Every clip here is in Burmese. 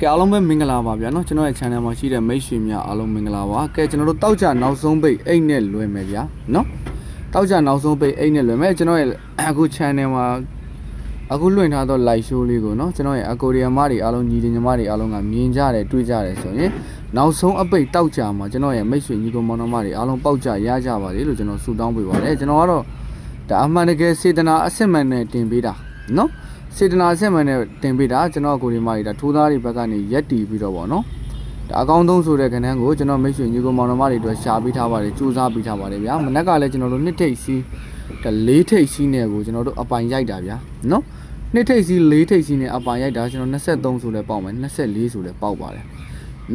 ကဲအားလုံးပဲမင်္ဂလာပါဗျာเนาะကျွန်တော်ရဲ့ channel မှာရှိတဲ့မိတ်ဆွေများအားလုံးမင်္ဂလာပါကဲကျွန်တော်တို့တောက်ကြနောက်ဆုံးပိတ်အိတ်နဲ့လွယ်မယ်ဗျာเนาะတောက်ကြနောက်ဆုံးပိတ်အိတ်နဲ့လွယ်မယ်ကျွန်တော်ရဲ့အခု channel မှာအခုလွှင့်ထားသော live show လေးကိုเนาะကျွန်တော်ရဲ့အကိုရီးယားမတွေအားလုံးညီလေးညီမတွေအားလုံးကမြင်ကြတယ်တွေ့ကြတယ်ဆိုရင်နောက်ဆုံးအပိတ်တောက်ကြမှာကျွန်တော်ရဲ့မိတ်ဆွေညီကောင်မောင်နှမတွေအားလုံးပေါက်ကြရကြပါလေလို့ကျွန်တော်ဆုတောင်းပေးပါတယ်ကျွန်တော်ကတော့ဒါအမှန်တကယ်စေတနာအစစ်မှန်နဲ့တင်ပေးတာเนาะ စေတနာအဆက်မှန်နဲ့တင်ပေးတာကျွန်တော်ကိုဒီမာကြီးဒါထိုးသားတွေဘက်ကနေရက်တီပြီးတော့ဗောနော်ဒါအကောင်းဆုံးဆိုတဲ့ခန်းတန်းကိုကျွန်တော်မိတ်ဆွေညီကောင်မောင်နှမတွေအတွက်ရှာပေးထားပါတယ်စူးစမ်းပေးထားပါတယ်ဗျာမနက်ကလည်းကျွန်တော်တို့နှစ်ထိပ်စီးဒါလေးထိပ်စီးနဲ့ကိုကျွန်တော်တို့အပိုင်ရိုက်တာဗျာနော်နှစ်ထိပ်စီးလေးထိပ်စီးနဲ့အပိုင်ရိုက်တာကျွန်တော်23ဆိုလဲပေါက်မယ်24ဆိုလဲပေါက်ပါတယ်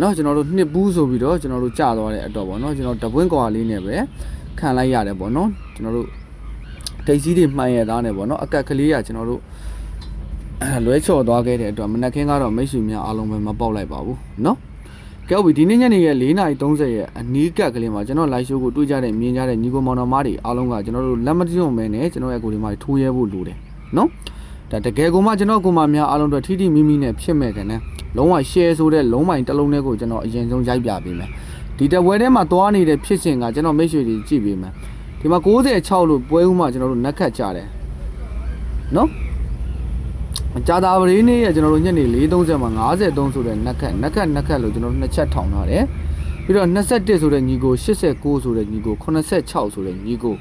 နော်ကျွန်တော်တို့နှစ်ဘူးဆိုပြီးတော့ကျွန်တော်တို့ကြာသွားတဲ့အတော့ဗောနော်ကျွန်တော်တပွင့်ကွာလေးနဲ့ပဲခံလိုက်ရတယ်ဗောနော်ကျွန်တော်တို့ထိပ်စီးတွေမှန်ရသားနဲ့ဗောနော်အကက်ကလေးကကျွန်တော်တို့အဲ လွဲချော်သွားခဲ့တဲ့အတွက်မနက်ခင်းကတော့မိတ်ဆွေများအားလုံးပဲမပေါက်လိုက်ပါဘူးเนาะကဲဟုတ်ပြီဒီနေ့ညနေရဲ့4:30ရဲ့အနီးကပ်ကလေးမှာကျွန်တော် live show ကိုတွေ့ကြတဲ့မြင်ကြတဲ့ညီကိုမောင်နှမတွေအားလုံးကကျွန်တော်တို့လက်မတွုံမဲနဲ့ကျွန်တော်ရဲ့ကိုယ်ဒီမှာထိုးရဲဖို့လိုတယ်เนาะဒါတကယ်ကိုမှကျွန်တော်ကိုမများအားလုံးတို့ထိထိမိမိနဲ့ဖြစ်မဲ့ကန်နဲ့လုံးဝ share ဆိုတဲ့လုံးမိုင်တစ်လုံးလေးကိုကျွန်တော်အရင်ဆုံးရိုက်ပြပေးမယ်ဒီတပွဲထဲမှာသွားနေတဲ့ဖြစ်စဉ်ကကျွန်တော်မိတ်ဆွေတွေကြည့်ပေးမယ်ဒီမှာ96လို့ပွဲဦးမှာကျွန်တော်တို့နက်ခတ်ကြတယ်เนาะ ကြာတာပရင်းနေ့ရဲ့ကျွန်တော်တို့ညနေ4:30မှာ53ဆိုတဲ့နက်ခတ်နက်ခတ်နက်ခတ်လို့ကျွန်တော်တို့နှစ်ချက်ထောင်ထားတယ်ပြီးတော့21ဆိုတဲ့ညီကို89ဆိုတဲ့ညီကို86ဆိုတဲ့ညီကို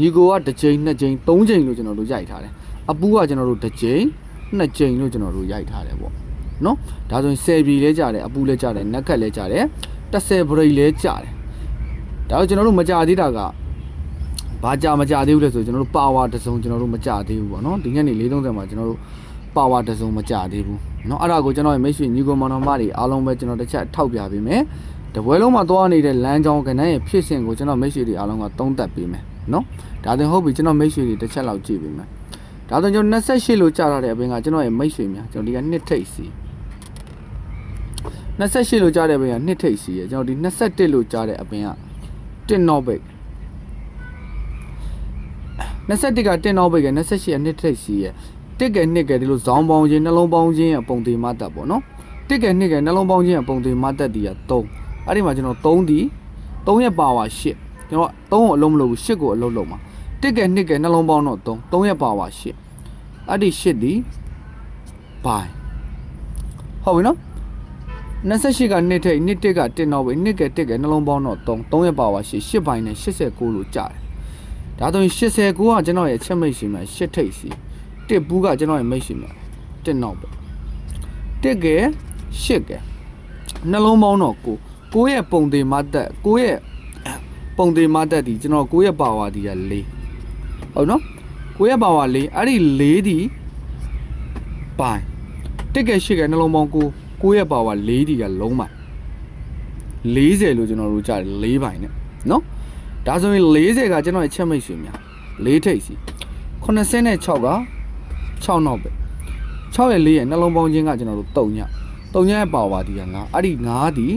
ညီကိုကတစ်ကြိမ်နှစ်ကြိမ်သုံးကြိမ်လို့ကျွန်တော်တို့ရိုက်ထားတယ်အပူကကျွန်တော်တို့တစ်ကြိမ်နှစ်ကြိမ်လို့ကျွန်တော်တို့ရိုက်ထားတယ်ပေါ့နော်ဒါဆိုရင်10ပြီလဲကြတယ်အပူလဲကြတယ်နက်ခတ်လဲကြတယ်10ဘရိတ်လဲကြတယ်ဒါတော့ကျွန်တော်တို့မကြသေးတာကဘာကြမကြသေးဘူးလဲဆိုကျွန်တော်တို့ပါဝါတစ်စုံကျွန်တော်တို့မကြသေးဘူးပေါ့နော်ဒီညနေ4:30မှာကျွန်တော်တို့ ပါဝါတစ်စုံမကြသေးဘူးเนาะအဲ့ဒါကိုကျွန်တော်ရဲ့မိတ်ဆွေညီကိုမောင်နှမတွေအားလုံးပဲကျွန်တော်တစ်ချက်ထောက်ပြပေးမယ်တပွဲလုံးမှာသွားနေတဲ့လမ်းကြောင်းကဏ္ဍရဲ့ဖြစ်စဉ်ကိုကျွန်တော်မိတ်ဆွေတွေအားလုံးကသုံးသပ်ပေးမယ်เนาะဒါတင်ဟုတ်ပြီကျွန်တော်မိတ်ဆွေတွေတစ်ချက်လောက်ကြည့်ပေးမယ်ဒါဆိုကျွန်တော်28လို့ကြားရတဲ့အပြင်ကကျွန်တော်ရဲ့မိတ်ဆွေများကျွန်တော်ဒီကနှစ်ထိပ်စီ28လို့ကြားတဲ့အပြင်ကနှစ်ထိပ်စီရကျွန်တော်ဒီ21လို့ကြားတဲ့အပြင်ကတစ်နောက်ဘိတ်21ကတစ်နောက်ဘိတ်က28ကနှစ်ထိပ်စီရ တစ်ကဲနှစ်ကဲဒီလိုဇောင်းပေါင်းခြင်းနှလုံးပေါင်းခြင်းရဲ့ပုံသေးမတက်ပေါ့နော်တစ်ကဲနှစ်ကဲနှလုံးပေါင်းခြင်းရဲ့ပုံသေးမတက်တီးက3အဲ့ဒီမှာကျွန်တော်3ဒီ3ရဲ့ပါဝါ8ကျွန်တော်3ကိုအလုံးမလုပ်ဘူး8ကိုအလုံးလုံးမှာတစ်ကဲနှစ်ကဲနှလုံးပေါင်းတော့3 3ရဲ့ပါဝါ8အဲ့ဒီ8ဒီဘိုင်ဟုတ်ပြီနော်28ကနှစ်ထိတ်နှစ်တစ်က1နောက်ပဲနှစ်ကဲတစ်ကဲနှလုံးပေါင်းတော့3 3ရဲ့ပါဝါ8 8ဘိုင်နဲ့89လို့ကြားတယ်ဒါဆိုရင်89ကကျွန်တော်ရဲ့ချက်မိတ်ရှင်မှာ8ထိတ်စီ တစ်ဘူးကကျွန်တော်ရဲ့မိတ်ရှင်မှာတစ်နောက်ပဲတစ်ကဲရှစ်ကဲနှလုံးပေါင်းတော့ကိုကိုရဲ့ပုံသေးမတက်ကိုရဲ့ပုံသေးမတက်ဒီကျွန်တော်ကိုရဲ့ပါဝါဒီက၄ဟုတ်နော်ကိုရဲ့ပါဝါ၄အဲ့ဒီ၄ဒီပိုင်းတစ်ကဲရှစ်ကဲနှလုံးပေါင်းကိုကိုရဲ့ပါဝါ၄ဒီကလုံးပိုင်း40လို့ကျွန်တော်တို့ကြားတယ်၄ပိုင်းနဲ့နော်ဒါဆိုရင်40ကကျွန်တော်ရဲ့ချက်မိတ်ရှင်များ၄ထိပ်စီ86က 6နောက်ပဲ6ရဲ့4ရဲ့နှလုံးပေါင်းခြင်းကကျွန်တော်တို့3ည3ညရဲ့ပါဝါဒီက9အဲ့ဒီ9ဒီ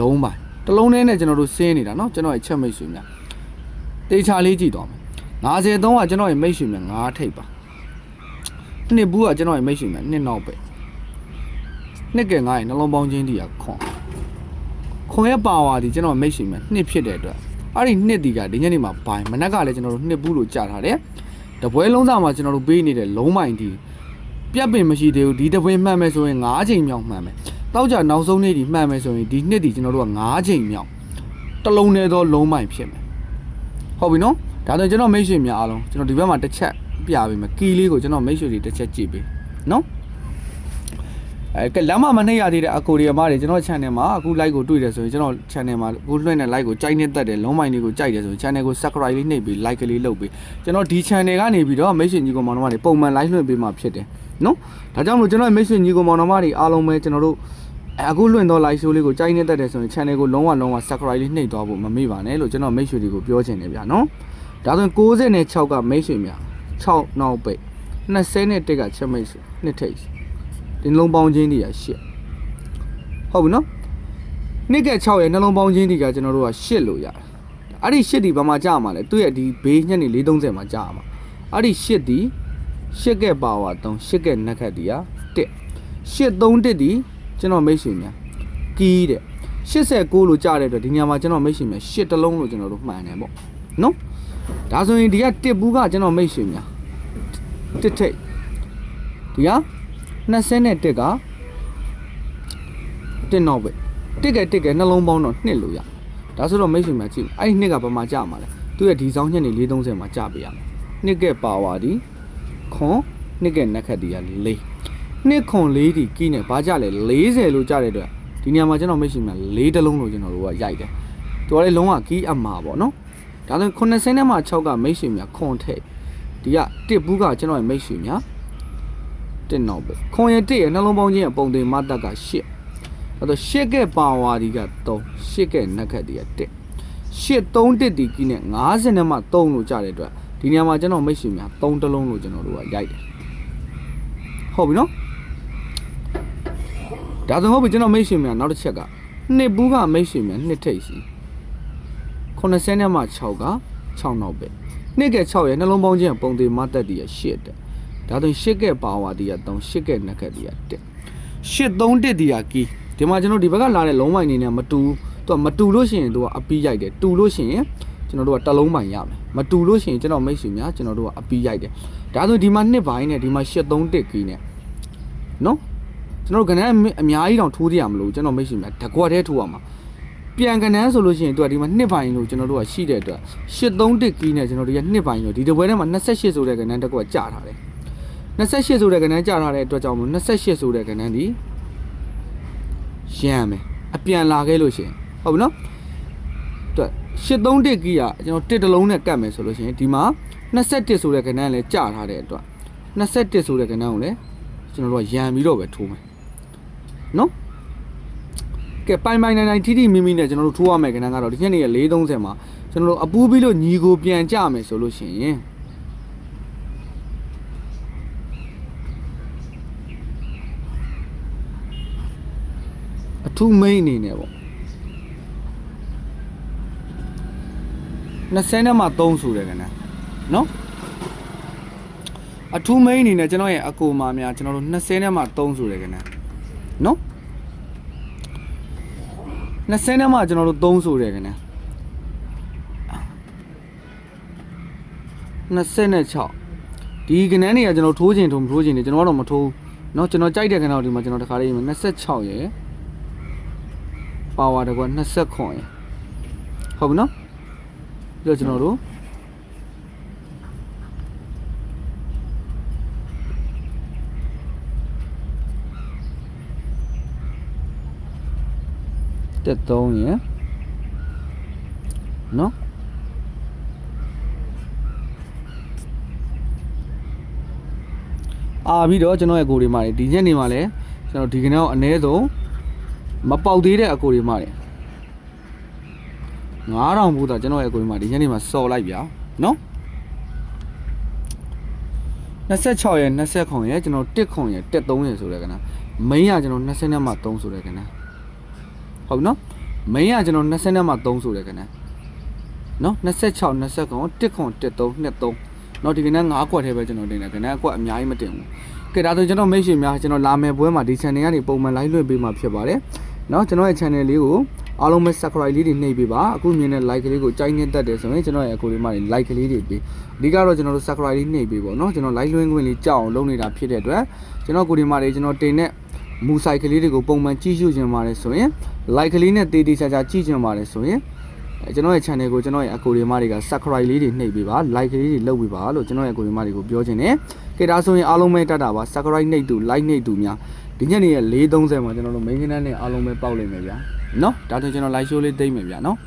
လုံးပိုင်းတစ်လုံးထဲနဲ့ကျွန်တော်တို့ဆင်းနေတာเนาะကျွန်တော်ရဲ့ချက်မိတ်ဆွေများတေချာလေးကြည့်တော့မယ်53ကကျွန်တော်ရဲ့မိတ်ဆွေများ9ထိပ်ပါနှစ်ဘူးကကျွန်တော်ရဲ့မိတ်ဆွေများနှစ်နောက်ပဲနှစ်က9ရဲ့နှလုံးပေါင်းခြင်းဒီကခွန်ခွန်ရဲ့ပါဝါဒီကျွန်တော်မိတ်ဆွေများနှစ်ဖြစ်တဲ့အတွက်အဲ့ဒီနှစ်ဒီကဒီညနေမှာဘိုင်မနက်ကလည်းကျွန်တော်တို့နှစ်ဘူးလို့ကြားထားတယ် တပွဲလုံးသားမှာကျွန်တော်တို့ပေးနေတဲ့လုံးမိုင်ဒီပြတ်ပင်မရှိသေးဘူးဒီတပွဲမှန်မယ်ဆိုရင်9ချိန်မြောက်မှန်မယ်တောက်ကြနောက်ဆုံးနေ့ဒီမှန်မယ်ဆိုရင်ဒီနှစ်ဒီကျွန်တော်တို့က9ချိန်မြောက်တစ်လုံးနဲ့သောလုံးမိုင်ဖြစ်မယ်ဟုတ်ပြီနော်ဒါဆိုကျွန်တော်မိတ်ဆွေများအားလုံးကျွန်တော်ဒီဘက်မှာတစ်ချက်ပြပေးမယ်ကီလေးကိုကျွန်တော်မိတ်ဆွေတွေတစ်ချက်ကြည့်ပေးနော် အဲကလမ်းမမနှိပ်ရသေးတဲ့အကိုရီအမတွေကျွန်တော် channel မှာအခု like ကိုတွေ့တယ်ဆိုရင်ကျွန်တော် channel မှာအခုလွှင့်တဲ့ like ကိုကြိုက်နေတတ်တယ်လုံးမိုင်လေးကိုကြိုက်တယ်ဆိုရင် channel ကို subscribe လေးနှိပ်ပြီး like ကလေးလုပ်ပြီးကျွန်တော်ဒီ channel ကနေပြီးတော့မိတ်ဆွေညီကောင်မောင်နှမတွေပုံမှန် like လွှင့်ပေးမှာဖြစ်တယ်နော်ဒါကြောင့်မို့ကျွန်တော်မိတ်ဆွေညီကောင်မောင်နှမတွေအားလုံးပဲကျွန်တော်တို့အခုလွှင့်တော့ like show လေးကိုကြိုက်နေတတ်တယ်ဆိုရင် channel ကိုလုံးဝလုံးဝ subscribe လေးနှိပ်သွားဖို့မမေ့ပါနဲ့လို့ကျွန်တော်မိတ်ဆွေတွေကိုပြောချင်တယ်ဗျာနော်ဒါဆိုရင်96ကမိတ်ဆွေများ6နောက်ပိတ်21ကချက်မိတ်ဆွေနှစ်ထိပ် ဒီလုံးပေါင်းချင်းတွေက8ဟုတ်ပြီနော်နှစ်က6ရဲ့နှလုံးပေါင်းချင်းဒီကကျွန်တော်တို့က8လို့ရတယ်အဲ့ဒီ8ဒီဘာမှကြာမှာလဲသူ့ရဲ့ဒီဘေးညက်နေ430မှာကြာမှာအဲ့ဒီ8ဒီ8ကဲပါဝါ3 8ကဲနက်ခတ်ဒီက1 831ဒီကျွန်တော်မိတ်ဆွေများကီးတဲ့89လို့ကြားတဲ့အတွက်ဒီညမှာကျွန်တော်မိတ်ဆွေများ8တလုံးလို့ကျွန်တော်တို့မှန်တယ်ပေါ့နော်ဒါဆိုရင်ဒီကတစ်ဘူးကကျွန်တော်မိတ်ဆွေများတစ်ထိတ်ဒီက 20နဲ့တစ်ကတစ်နောက်ပဲတစ်ကဲတစ်ကဲနှလုံးပေါင်းတော့နှစ်လို့ရဒါဆိုတော့မိတ်ဆွေများကြည့်အဲ့ဒီနှစ်ကဘာမှကြာမှာလဲသူရဲ့ဒီဆောင်ညက်နေ430မှာကြာပေးရမယ်နှစ်ကဲပါဝါဒီခွန်နှစ်ကဲနက်ခတ်ဒီက၄နှစ်ခွန်၄ဒီကီးနေဘာကြလဲ40လို့ကြားတဲ့အတွက်ဒီနေရာမှာကျွန်တော်မိတ်ဆွေများ၄တလုံးလို့ကျွန်တော်တို့ကရိုက်တယ်သူကလည်းလုံးဝကီးအမှာပေါ့နော်ဒါဆို90နဲ့မှ6ကမိတ်ဆွေများခွန်ထိတ်ဒီကတစ်ဘူးကကျွန်တော်ရဲ့မိတ်ဆွေများ တစ်နောက်ပဲခွန်ရဲ့တစ်ရဲ့နှလုံးပေါင်းချင်းရဲ့ပုံသေးမတက်က8အဲ့တော့ရှစ်ကဲပါဝါဒီက3ရှစ်ကဲနက်ခတ်ဒီက1ရှစ်3တစ်ဒီကီးနဲ့50နဲ့မှ3လို့ကြားတဲ့အတွက်ဒီနေရာမှာကျွန်တော်မိတ်ဆွေများ3တလုံးလို့ကျွန်တော်တို့ကရိုက်တယ်ဟုတ်ပြီနော်ဒါဆိုဟုတ်ပြီကျွန်တော်မိတ်ဆွေများနောက်တစ်ချက်ကနှစ်ဘူးကမိတ်ဆွေများနှစ်ထိပ်စီ90နဲ့မှ6က6နောက်ပဲနှစ်ကဲ6ရဲ့နှလုံးပေါင်းချင်းပုံသေးမတက်ဒီရ8တဲ့ ဒါဆိုရှစ်ကဲပါဝါဒီက3ရှစ်ကဲနက်ခတ်ဒီက1 8 3တစ်ဒီကကီးဒီမှာကျွန်တော်ဒီဘက်ကလာတဲ့လုံးပိုင်နေနဲ့မတူသူကမတူလို့ရှိရင်သူကအပီးရိုက်တယ်တူလို့ရှိရင်ကျွန်တော်တို့ကတစ်လုံးပိုင်ရမယ်မတူလို့ရှိရင်ကျွန်တော်မိတ်ဆွေများကျွန်တော်တို့ကအပီးရိုက်တယ်ဒါဆိုဒီမှာနှစ်ပိုင်းနဲ့ဒီမှာ8 3တစ်ကီးနဲ့နော်ကျွန်တော်တို့ကဏ္ဍအများကြီးတောင်ထိုးကြရမလို့ကျွန်တော်မိတ်ဆွေများတကွက်တည်းထိုးရမှာပြန်ကဏ္ဍဆိုလို့ရှိရင်သူကဒီမှာနှစ်ပိုင်းလို့ကျွန်တော်တို့ကရှိတဲ့အတွက်8 3တစ်ကီးနဲ့ကျွန်တော်တို့ကနှစ်ပိုင်းလို့ဒီတစ်ပွဲထဲမှာ28ဆိုတဲ့ကဏ္ဍတစ်ကွက်ကြာထားတယ် 28ဆိုတဲ့ကဏ္ဍကြာထားတဲ့အတွက်ကြောင့်မို့28ဆိုတဲ့ကဏ္ဍဒီရမ်းမယ်အပြန်လာခဲ့လို့ရှိရင်ဟုတ်ပြီနော်အတွက်83တစ်ကီးကကျွန်တော်တစ်တလုံးနဲ့ကတ်မယ်ဆိုလို့ရှိရင်ဒီမှာ21ဆိုတဲ့ကဏ္ဍလည်းကြာထားတဲ့အတွက်21ဆိုတဲ့ကဏ္ဍကိုလည်းကျွန်တော်တို့ကရမ်းပြီးတော့ပဲထိုးမယ်နော်ကဲပိုင်ပိုင်နိုင်နိုင်ထိထိမိမိနဲ့ကျွန်တော်တို့ထိုးရမယ်ကဏ္ဍကတော့ဒီညနေရဲ့430မှာကျွန်တော်တို့အပူးပြီးလို့ညီကိုပြန်ကြမယ်ဆိုလို့ရှိရင် အထူးမိန်အနေနဲ့ပေါ့20နဲ့မှ3ဆိုတယ်ကဏ္ဍနော်အထူးမိန်အနေနဲ့ကျွန်တော်ရဲ့အကိုမာများကျွန်တော်တို့20နဲ့မှ3ဆိုတယ်ကဏ္ဍနော်20နဲ့မှကျွန်တော်တို့3ဆိုတယ်ကဏ္ဍ26ဒီကဏ္ဍတွေကကျွန်တော်ထိုးခြင်းထိုးမထိုးခြင်းတွေကျွန်တော်ကတော့မထိုးเนาะကျွန်တော်ကြိုက်တဲ့ကဏ္ဍဒီမှာကျွန်တော်တခါလေးရေးမယ်26ရယ် ပါဝါတကွ20ခွန်ရယ်ဟုတ်ပြီနော်ပြီးတော့ကျွန်တော်တို့တက်3ရယ်နော်အာပြီးတော့ကျွန်တော်ရဲ့ကိုယ်တွေမှာဒီညနေမှာလဲကျွန်တော်ဒီကနေ့တော့အနည်းဆုံး မပေါက်သေးတဲ့အကိုတွေမှာတယ်9000ဘူးတော့ကျွန်တော်ရဲ့အကိုတွေမှာဒီညနေမှာစော်လိုက်ဗျာနော်26ရယ်20ခွန်ရယ်ကျွန်တော်1ခွန်ရယ်1 3ရယ်ဆိုရဲကနာမင်းကကျွန်တော်20နဲ့မှ3ဆိုရဲကနာဟုတ်ပြီနော်မင်းကကျွန်တော်20နဲ့မှ3ဆိုရဲကနာနော်26 20ခွန်1ခွန်1 3 2 3နော်ဒီကနေ့9ခွက်ထဲပဲကျွန်တော်တင်တယ်ကနေ့အကွက်အများကြီးမတင်ဘူးကဲဒါဆိုကျွန်တော်မိတ်ဆွေများကျွန်တော်လာမယ်ပွဲမှာဒီ channel ကနေပုံမှန် live လွှင့်ပေးမှာဖြစ်ပါတယ် เนาะကျွန်တော်ရဲ့ channel လေးကိုအားလုံးပဲ subscribe လေးတွေနှိပ်ပေးပါအခုမြင်တဲ့ like ကလေးကိုကြိုက်နေတတ်တယ်ဆိုရင်ကျွန်တော်ရဲ့အကိုလေးမတွေ like ကလေးတွေပေးအဓိကတော့ကျွန်တော်တို့ subscribe လေးနှိပ်ပေးပေါ့เนาะကျွန်တော် like လွှင့်ခွင့်လေးကြောက်အောင်လုပ်နေတာဖြစ်တဲ့အတွက်ကျွန်တော်ကိုဒီမတွေကျွန်တော်တင်တဲ့မူဆိုင်ကလေးတွေကိုပုံမှန်ကြည့်ရှုခြင်းပါတယ်ဆိုရင် like ကလေးနဲ့တေးတေးချာချာကြည့်ခြင်းပါတယ်ဆိုရင်အဲကျွန်တော်ရဲ့ channel ကိုကျွန်တော်ရဲ့အကိုဒီမတွေက subscribe လေးတွေနှိပ်ပေးပါ like ကလေးတွေလုပ်ပေးပါလို့ကျွန်တော်ရဲ့အကိုဒီမတွေကိုပြောချင်တယ်ကဲဒါဆိုရင်အားလုံးပဲတတ်တာပါ subscribe နှိပ်သူ like နှိပ်သူများ ဒီညနေရဲ့4:30မှာကျွန်တော်တို့ main channel နဲ့အားလုံးပဲပေါက်လိမ့်မယ်ဗျာနော်ဒါဆိုကျွန်တော် live show လေးတိတ်မယ်ဗျာနော်